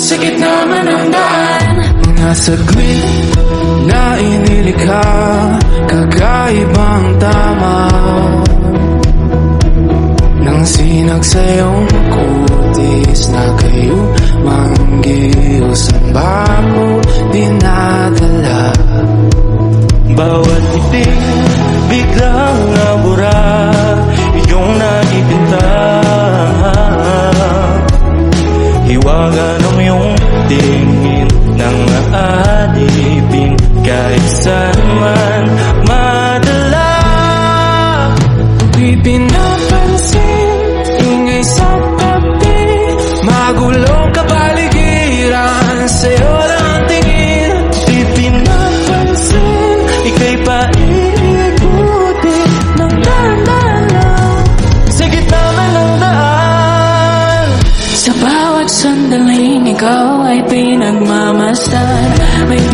Sa gitna man ng daan Mga saglit na inilikha Kakaibang tamaw Nang sinag sa iyong kutis Na kayo manggiyos Ang man madala. Di pinapansin Ingay sa tabi Magulong kapaligiran Sa'yo lang ang tingin. Di pinapansin Ika'y paikutin Ng dahan lang Sa gitna man ng daan. Sa bawat sandaling ikaw ay pinagmamasdan May